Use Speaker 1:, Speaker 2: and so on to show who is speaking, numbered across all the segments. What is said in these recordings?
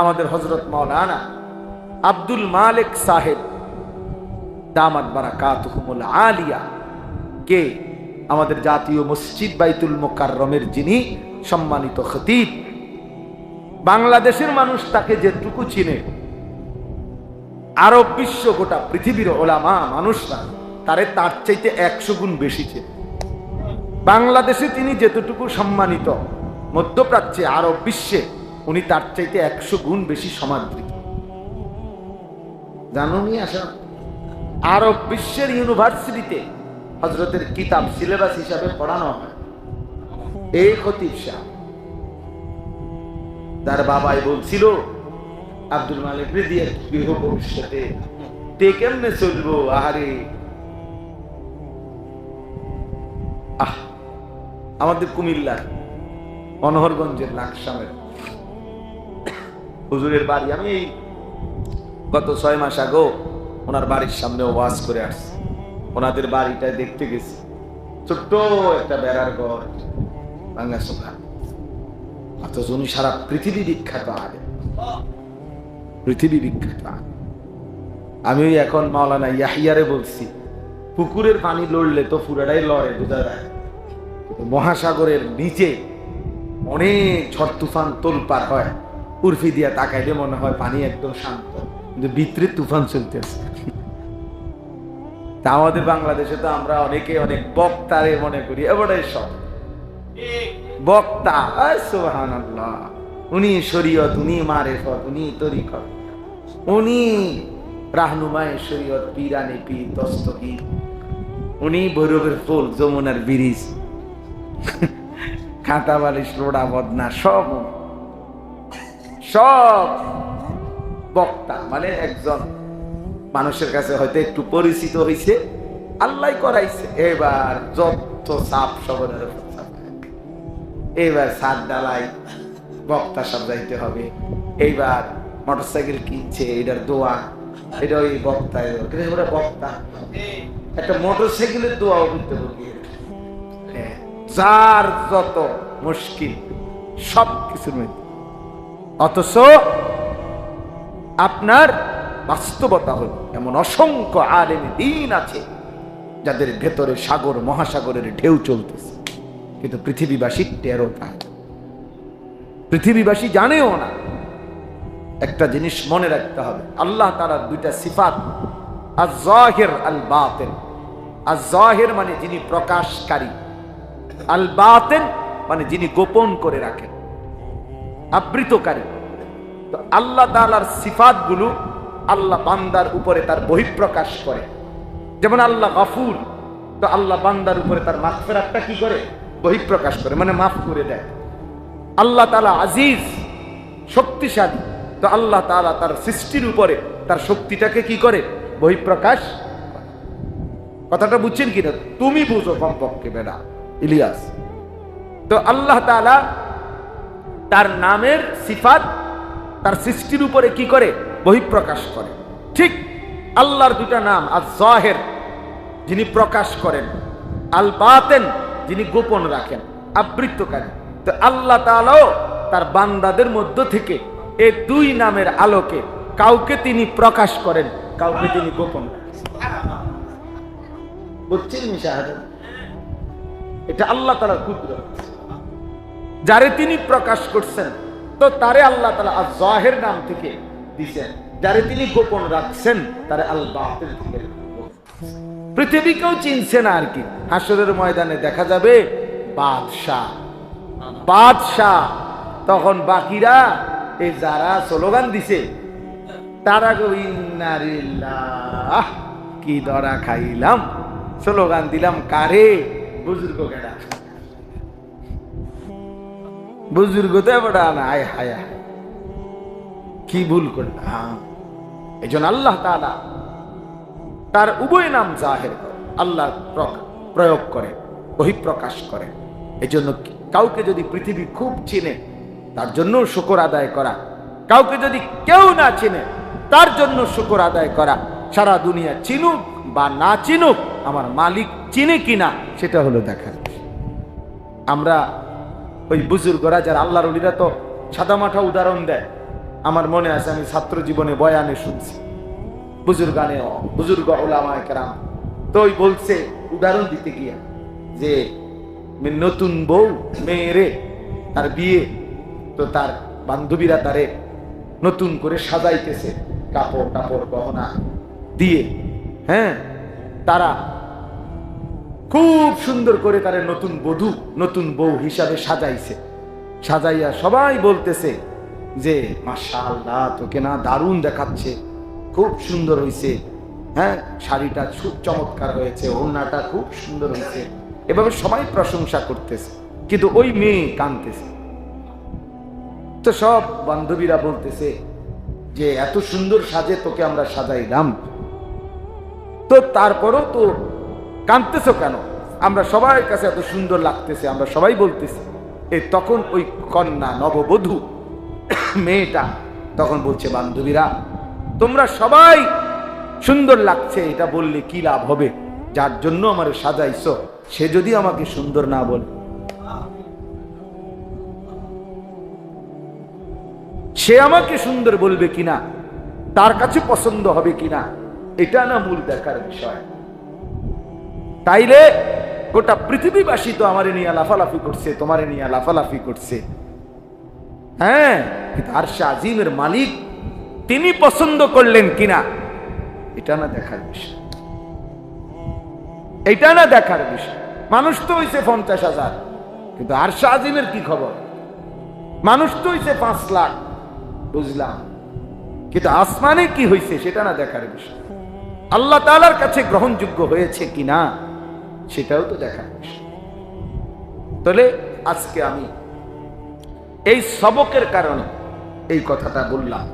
Speaker 1: আমাদের হজরত মৌলানা আব্দুল মালিক সাহেব, দামাত বারাকাতুহুমুল আলিয়া, কে আমাদের জাতীয় মসজিদ বাইতুল মোকাররমের যিনি সম্মানিত খতিব। বাংলাদেশের মানুষ তাকে যেটুকু চিনে, আরব বিশ্ব গোটা পৃথিবীর ওলামা মানুষরা তারে তার চাইতে একশো গুণ বেশি চেনে। বাংলাদেশে তিনি যেতটুকু সম্মানিত, মধ্যপ্রাচ্যে, আরব বিশ্বে উনি তার চাইতে একশো গুণ বেশি সমাদৃত। জানো নি আসা আরব বিশ্বের ইউনিভার্সিটিতে হজরতের কিতাব সিলেবাস হিসাবে পড়ানো হয়। এই খতিব তার বাবাই বলছিল, আব্দুল মালিক রেদিয়ার গৃহ ভবিষ্যতে তে কেমনে চলবো, আহারে। আহ, আমাদের কুমিল্লার মনোহরগঞ্জের লাকসামের হুজুরের বাড়ি। আমি এই গত ছয় মাস আগেও ওনার বাড়ির সামনে ওয়াজ করে আসছি। ওনাদের বাড়িটা দেখতে গেছি। ছোট্ট একটা বেড়ার ঘর বাংলা সোফা। অথচ উনি সারা পৃথিবী বিখ্যাত আগে পৃথিবী বিখ্যাত আমি এখন মাওলানা ইয়াহিয়ারে বলছি, পুকুরের পানি লড়লে তো পুরাটাই লড়ে, বোঝা যায়। মহাসাগরের নিচে অনেক ঝড় তুফান তোলপার হয়। উর্ফি দিয়া তাকাইলে মনে হয় পানি একদম শান্ত। কিন্তু ভিতরে তুফান চলতেছে। তা আমাদের বাংলাদেশে তো আমরা অনেকে অনেক বক্তারে মনে করি এবারে সব। বক্তা উনি শরীয়ত, উনি মারেফত, উনি তরিকত। উনি রাহনুমায় শরীয়ত, পিরানি পীর, দস্তগীর। উনি ভৈরবের ফুল, যমুনার ব্রিজ। খাতা বালিশ লোড়া, বদনা, সব। সব বক্তা মানে একজন মানুষের কাছে হয়তো একটু পরিচিত হয়েছে আল্লাহ করাইছে। এবার যত সাপ সবরের। এইবার সাত ডালাই বক্তা সব যাইতে হবে। এইবার মোটরসাইকেল কিনছে এটার দোয়া এটা ওই বক্তা ওরা বক্তা। একটা মোটরসাইকেলের দোয়াও করতে হবে হ্যাঁ, যার যত মুশকিল সব কিছুর মধ্যে। অথচ আপনার বাস্তবতা হল এমন অসংখ্য আলেম দিন আছে যাদের ভেতরে সাগর, মহাসাগরের ঢেউ চলতেছে। কিন্তু পৃথিবীবাসী টেরো পায় পৃথিবীবাসী জানেও না। একটা জিনিস মনে রাখতে হবে। আল্লাহ তারা দুইটা সিফাত আর জাহের আল বাতেন আর জাহের মানে যিনি প্রকাশকারী। আল বাতেন মানে যিনি গোপন করে রাখেন। আবৃতকারী। তো আল্লাহ তালার সিফাতগুলো আল্লাহ বান্দার উপরে তার বহিঃপ্রকাশ করে। যেমন আল্লাহ গাফুর, তো আল্লাহ বান্দার উপরে তার মাফেরাতটা কি করে? বহিঃপ্রকাশ করে মানে মাফ করে দেয়। আল্লাহ তালা আজিজ, শক্তিশালী, তো আল্লাহ তালা তার সৃষ্টির উপরে তার শক্তিটাকে কি করে? বহিঃপ্রকাশ কথাটা বুঝছেন কিনা? তুমি বুঝো কমপক্ষে বেড়া ইলিয়াস। তো আল্লাহ তালা তার নামের সিফাত তার সৃষ্টির উপরে কি করে? বহিঃপ্রকাশ করে। ঠিক আল্লাহর দুটা নাম আর জাহের যিনি প্রকাশ করেন আল বাতেন যিনি গোপন রাখেন, আবৃত্তকারী। তো আল্লাহ তাআলাও তার বান্দাদের মধ্য থেকে এ দুই নামের আলোকে কাউকে তিনি প্রকাশ করেন, কাউকে তিনি গোপন রাখেন। বুঝছেন এটা আল্লাহ তাআলার কুদরত। যারে তিনি প্রকাশ করছেন, তো তারে আল্লাহ তালা আল জাহের নাম থেকে দিছেন। যারে তিনি গোপন রাখছেন, তারে আল বাতিল থেকে পৃথিবীকেও চিনছে না আর কি। হাসরের ময়দানে দেখা যাবে বাদশাহ। বাদশাহ। তখন বাকিরা এই যারা স্লোগান দিছে, তারা ইন্নারিল্লাহ কি দরা খাইলাম? স্লোগান দিলাম, কারে? বুজুর্গ কেডা? বুজুর্গ তো এবার আয় হায় হায়। কি ভুল করলাম? এই জন্য আল্লাহ তাআলা তার উভয় নাম জাহের আল্লাহ প্র- প্রয়োগ করে, বহিঃপ্রকাশ করে। এই জন্য কাউকে যদি পৃথিবী খুব চিনে, তার জন্য শুকর আদায় করা। কাউকে যদি কেউ না চিনে, তার জন্য শুকর আদায় করা। সারা দুনিয়া চিনুক বা না চিনুক, আমার মালিক চিনে কিনা, সেটা হলো দেখার আমরা ওই বুজুর্গরা, যারা আল্লাহর উলিরা তো সাদামাঠা উদাহরণ দেয়। আমার মনে আছে, আমি ছাত্র জীবনে বয়ানে শুনছি। বুজুর্গানে বুজুর্গ ওলামায় তো ওই বলছে, উদাহরণ দিতে গিয়া যে নতুন বউ মেয়েরে তার বিয়ে। তো তার বান্ধবীরা তারে নতুন করে সাজাইতেছে কাপড় টাপড় গহনা দিয়ে। হ্যাঁ? তারা খুব সুন্দর করে তারে নতুন বধূ, নতুন বউ হিসাবে সাজাইছে। সাজাইয়া সবাই বলতেছে যে, মাশাআল্লাহ, তোকে না দারুণ দেখাচ্ছে। খুব সুন্দর হয়েছে হ্যাঁ শাড়িটা খুব চমৎকার হয়েছে, ওড়নাটা খুব সুন্দর হয়েছে এভাবে সবাই প্রশংসা করতেছে, কিন্তু ওই মেয়ে কানতেছে। তো সব বান্ধবীরা বলতেছে যে, এত সুন্দর সাজে তোকে আমরা সাজাইলাম। তো তারপরও তো কাঁদতেছো কেন? আমরা সবার কাছে এত সুন্দর লাগতেছে, আমরা সবাই বলতেছি। এই তখন ওই কন্যা নববধূ, মেয়েটা তখন বলছে, বান্ধবীরা, তোমরা সবাই সুন্দর লাগছে, এটা বললে কি লাভ হবে? যার জন্য আমার সাজাইছো, সে যদি আমাকে সুন্দর না বলে। সে আমাকে সুন্দর বলবে কিনা? তার কাছে পছন্দ হবে কিনা? এটা না মূল দেখার বিষয়। তাইলে গোটা পৃথিবীবাসী তো আমারে নিয়ে লাফালাফি করছে, তোমারে নিয়ে লাফালাফি করছে। হ্যাঁ কিন্তু আরশা আজিমের মালিক, তিনি পছন্দ করলেন কিনা, এটা না দেখার বিষয়। এটা না দেখার বিষয়। মানুষ তো হইছে পঞ্চাশ হাজার, কিন্তু আরশা আজিমের কি খবর? মানুষ তো হইছে পাঁচ লাখ, বুঝলাম। কিন্তু আসমানে কি হয়েছে সেটা না দেখার বিষয়। আল্লাহ তালার কাছে গ্রহণযোগ্য হয়েছে কিনা? সেটাও তো দেখা তাহলে আজকে আমি এই সবকের কারণে এই কথাটা বললাম।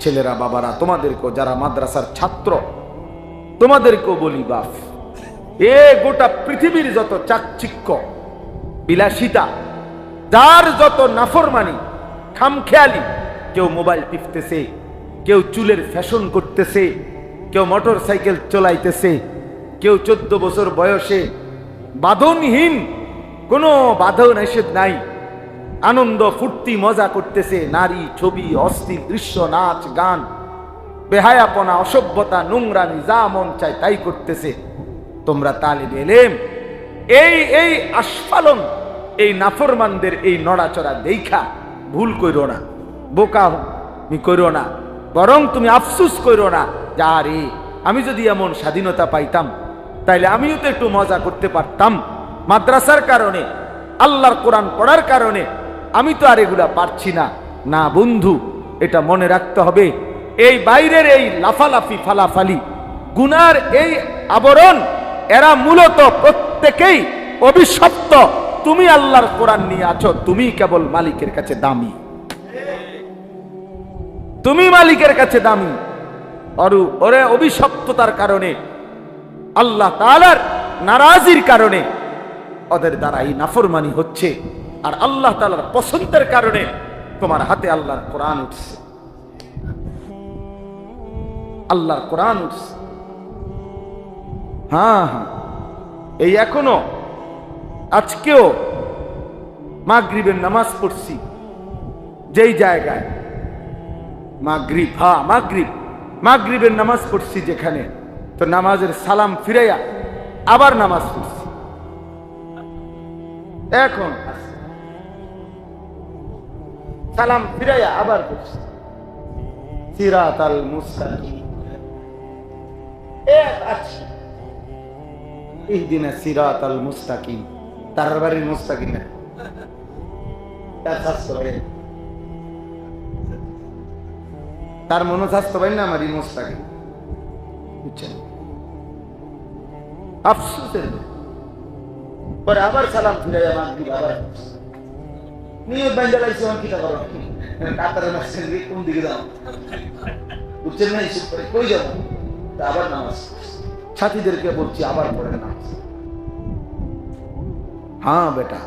Speaker 1: ছেলেরা, বাবারা, তোমাদেরকেও, যারা মাদ্রাসার ছাত্র, তোমাদেরকেও বলি বাপ এ গোটা পৃথিবীর যত চাকচিক্য, বিলাসিতা, যার যত নাফরমানি, খামখেয়ালি, কেউ মোবাইল টিপতেছে, কেউ চুলের ফ্যাশন করতেছে, কেউ মোটর সাইকেল চলাইতেছে কেউ চোদ্দ বছর বয়সে বাঁধনহীন, কোনো বাধন নিষেধ নাই। আনন্দ, ফুর্তি, মজা করতেছে, নারী, ছবি, অস্থির দৃশ্য, নাচ, গান। বেহায়াপনা, অসভ্যতা, নোংরামি, যা মন চায় তাই করতেছে। তোমরা তালিব এলেম। এই এই আস্ফালন, এই নাফরমানদের এই নড়াচড়া দেখা ভুল কইরো না। বোকা মি কইরো না। বরং তুমি আফসুস কইরো না। যা রে, আমি যদি এমন স্বাধীনতা পাইতাম তাইলে আমিও তো একটু মজা করতে পারতাম। মাদ্রাসার কারণে, আল্লাহর কোরআন পড়ার কারণে আমি তো আর এগুলা পারছি না। না বন্ধু, এটা মনে রাখতে হবে, এই বাইরের এই লাফালাফি ফালাফালি, গুনার এই আবরণ, এরা মূলত প্রত্যেকেই অভিশপ্ত। তুমি আল্লাহর কোরআন নিয়ে আছো, তুমি কেবল মালিকের কাছে দামি। তুমি মালিকের কাছে দামি। অরু ওরে অভিশপ্ততার কারণে আল্লাহ তালার নারাজির কারণে ওদের দ্বারা এই নাফরমানি হচ্ছে, আর আল্লাহ তালার পছন্দের কারণে তোমার হাতে আল্লাহর কোরআন উঠছে। আল্লাহর কোরআন উঠছে। হ্যাঁ হ্যাঁ। এই এখনও, আজকেও মাগরিবের নামাজ পড়ছি, যেই জায়গায় মাগরিব হ্যাঁ মাগরিব, মাগরিবের নামাজ পড়ছি যেখানে। তো নামাজের সালাম ফিরাইয়া আবার নামাজ পড়ছি। এখন সালাম ফিরাইয়া আবার পড়ছি। সিরাত আল আল তার বাড়ির তার স্বাস্থ্য তার মনোস্বাস্থ্য ভাই না আমারই মুস্তাকিম। পরে আবার সালাম ফিরে নিয়ে কাতারে কোন দিকে যাও কই আবার নামাজ বলছি, আবার নামাজ। হ্যাঁ বেটা,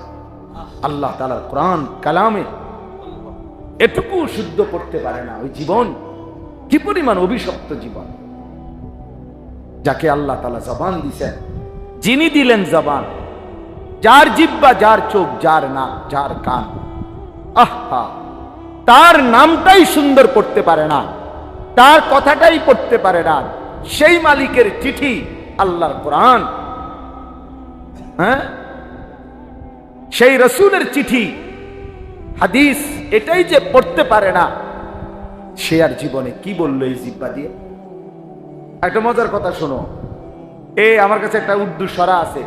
Speaker 1: আল্লাহ তালার কোরআন, কালামে। এটুকু শুদ্ধ করতে পারে না। ওই জীবন, কি পরিমাণ অভিশপ্ত জীবন? যাকে আল্লাহ তালা জবান দিছেন, যিনি দিলেন জবান, যার জিব্বা যার চোখ, যার নাক, যার কান, আহা তার নামটাই সুন্দর পড়তে পারে না, তার কথাটাই পড়তে পারে না, সেই মালিকের চিঠি আল্লাহর কোরআন। হ্যাঁ? সেই রসুলের চিঠি, হাদিস, এটাই যে পড়তে পারে না, সে আর জীবনে কি বলল এই জিব্বা দিয়ে? একটা মজার কথা শোনো। এ আমার কাছে একটা উর্দু সরা আছে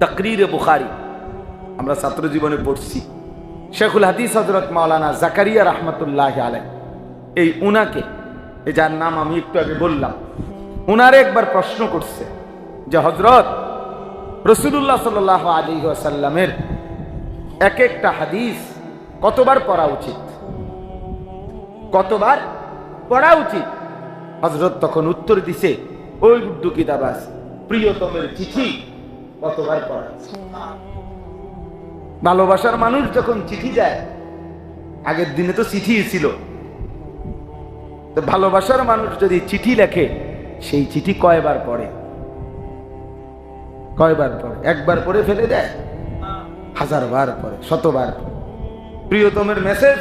Speaker 1: তকরিরে বুখারি। আমরা ছাত্র জীবনে পড়ছি। শেখুল হাদিস হজরত মাওলানা জাকারিয়া রহমতুল্লাহ আলাই এই উনাকে এই যার নাম আমি একটু আগে বললাম, উনারে একবার প্রশ্ন করছে যে হজরত রসুল্লাহ সাল আলী সাল্লামের এক একটা হাদিস কতবার পড়া উচিত? কতবার পড়া উচিত? হজরত তখন উত্তর দিছে, ওই উর্দু কিতাব প্রিয়তমের চিঠি কতবার পড়া ভালোবাসার মানুষ যখন চিঠি যায় আগের দিনে তো চিঠি ছিল। ভালোবাসার মানুষ যদি চিঠি লেখে, সেই চিঠি কয়বার পড়ে? কয়বার পড়ে? একবার পড়ে ফেলে দেয়? হাজার বার পরে শতবার। প্রিয়তমের মেসেজ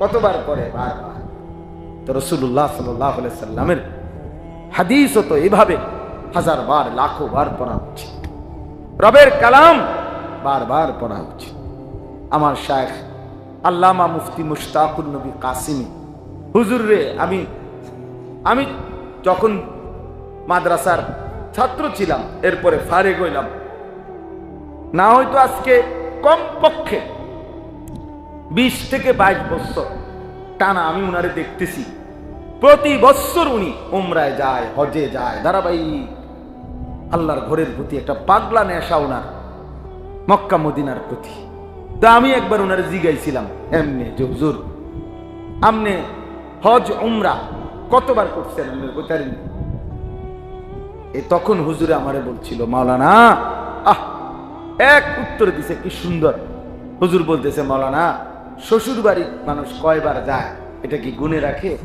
Speaker 1: কতবার পরে বারবার। তো রসুল্লাহ সাল্লাহ সাল্লামের হাদিস তো এভাবে হাজার বার, লাখো বার পড়া উচিত। রবের কালাম বারবার পড়া উচিত। আমার শায়েখ আল্লামা মুফতি মুশতাকুর নবী কাসিমি হুজুর রে আমি আমি যখন মাদ্রাসার ছাত্র ছিলাম, এরপরে ফারে হইলাম। না হয়তো আজকে কম পক্ষে বিশ থেকে বাইশ বছর টানা আমি উনারে দেখতেছি। প্রতি বছর উনি উমরায় যায়, হজে যায়। ধারাবাহিক আল্লাহর ঘরের প্রতি একটা পাগলা নেশা ওনার মক্কা মদিনার প্রতি। তো আমি একবার ওনারে জিগাইছিলাম, এমনি যে আমনে হজ, উমরা কতবার করছেন কোথায় এ তখন হুজুরে আমারে বলছিল, মাওলানা, আহ, এক উত্তর দিছে, কি সুন্দর। হুজুর বলতেছে, মাওলানা শ্বশুর বাড়ির মানুষ কয়বার যায়, এটা কি গুনে রাখে?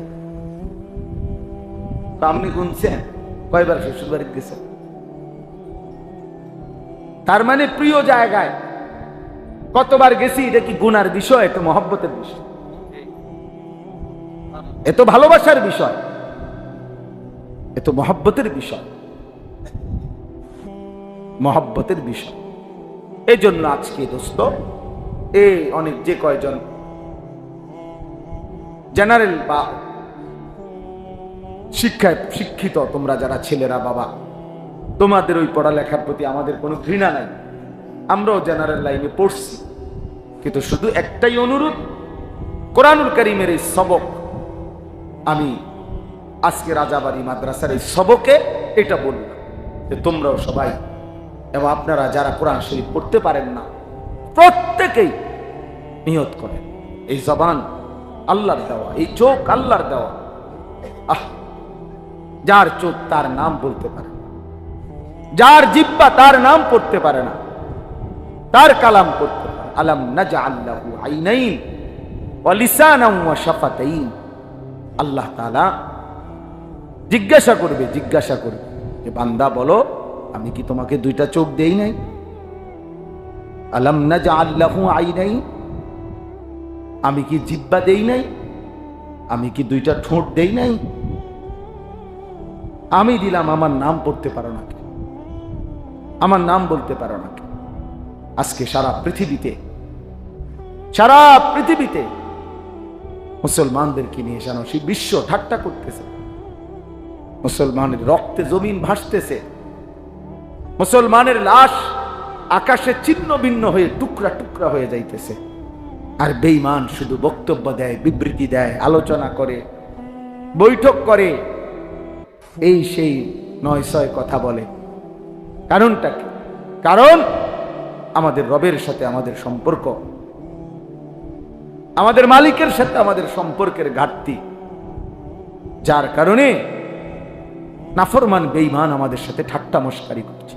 Speaker 1: আপনি গুনছেন, কয়বার শ্বশুর বাড়ি গেছেন? তার মানে প্রিয় জায়গায় কতবার গেছি, এটা কি গুনার বিষয়? এটা মহব্বতের বিষয়। এত ভালোবাসার বিষয়। এত মহব্বতের বিষয়। মহব্বতের বিষয়। এই জন্য আজকে দোস্ত এই অনেক যে কয়জন? জেনারেল বা শিক্ষায় শিক্ষিত তোমরা যারা ছেলেরা, বাবা, তোমাদের ওই পড়ালেখার প্রতি আমাদের কোনো ঘৃণা নাই। আমরাও জেনারেল লাইনে পড়ছি। কিন্তু শুধু একটাই অনুরোধ, কোরআনুল করিমের এই সবক। আমি আজকে রাজাবাড়ি মাদ্রাসার এই সবকে এটা বললাম যে তোমরাও সবাই এবং আপনারা যারা কোরআন শরীফ পড়তে পারেন না, প্রত্যেকেই নিয়ত করেন। এই জবান আল্লাহর দেওয়া, এই চোখ আল্লাহর দেওয়া। আহ, যার চোখ তার নাম বলতে পারে না। যার জিব্বা তার নাম পড়তে পারে না। তার কালাম করতে পারে আলাম নাজা আল্লাহু আইনাইন আল্লাহ তাআলা জিজ্ঞাসা করবে জিজ্ঞাসা করবে যে, বান্দা বলো, আমি কি তোমাকে দুইটা চোখ দেই নাই? আলাম নাজা আল্লাহু আইনাইন আমি কি জিব্বা দেই নাই? আমি কি দুইটা ঠোঁট দেই নাই? আমি দিলাম, আমার নাম পড়তে পারো না আমার নাম বলতে পারো না আজকে সারা পৃথিবীতে সারা পৃথিবীতে মুসলমানদেরকে নিয়ে যেন সেই বিশ্ব ঠাট্টা করতেছে। মুসলমানের রক্তে জমিন ভাসতেছে। মুসলমানের লাশ আকাশে ছিন্ন ভিন্ন হয়ে টুকরা টুকরা হয়ে যাইতেছে। আর বেঈমান শুধু বক্তব্য দেয়, বিবৃতি দেয়, আলোচনা করে, বৈঠক করে। এই সেই নয় ছয় কথা বলে। কারণটা কি? কারণ আমাদের রবের সাথে আমাদের সম্পর্ক। আমাদের মালিকের সাথে আমাদের সম্পর্কের ঘাটতি। যার কারণে নাফরমান বেঈমান আমাদের সাথে ঠাট্টা মস্কারি করছে।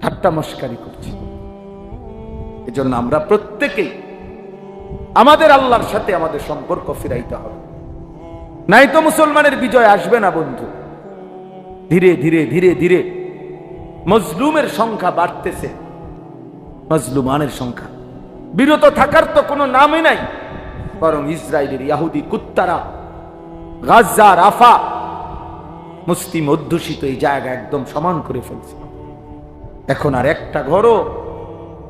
Speaker 1: ঠাট্টা মস্কারি করছে। এজন্য আমরা প্রত্যেকেই আমাদের আল্লাহর সাথে আমাদের সম্পর্ক ফিরাইতে হবে। নাই তো মুসলমানের বিজয় আসবে না, বন্ধু। ধীরে ধীরে ধীরে ধীরে মজলুমের সংখ্যা বাড়তেছে। মজলুমানের সংখ্যা। বিরত থাকার তো কোনো নামই নাই। বরং ইসরায়েলের ইয়াহুদি কুত্তারা গাজা রাফা, মুসলিম অধ্যুষিত এই জায়গা একদম সমান করে ফেলছে। এখন আর একটা ঘরও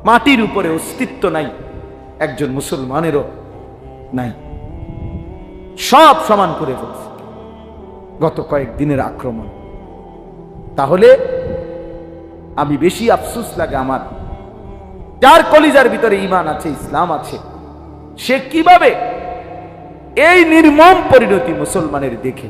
Speaker 1: মাটির উপরে অস্তিত্ব নাই, একজন মুসলমানেরও নাই। সব সমান করে ফেলছে গত কয়েক দিনের আক্রমণ। তাহলে আমি বেশি আফসুস লাগে আমার। যার কলিজার ভিতরে ইমান আছে, ইসলাম আছে, সে কীভাবে এই নির্মম পরিণতি মুসলমানের দেখে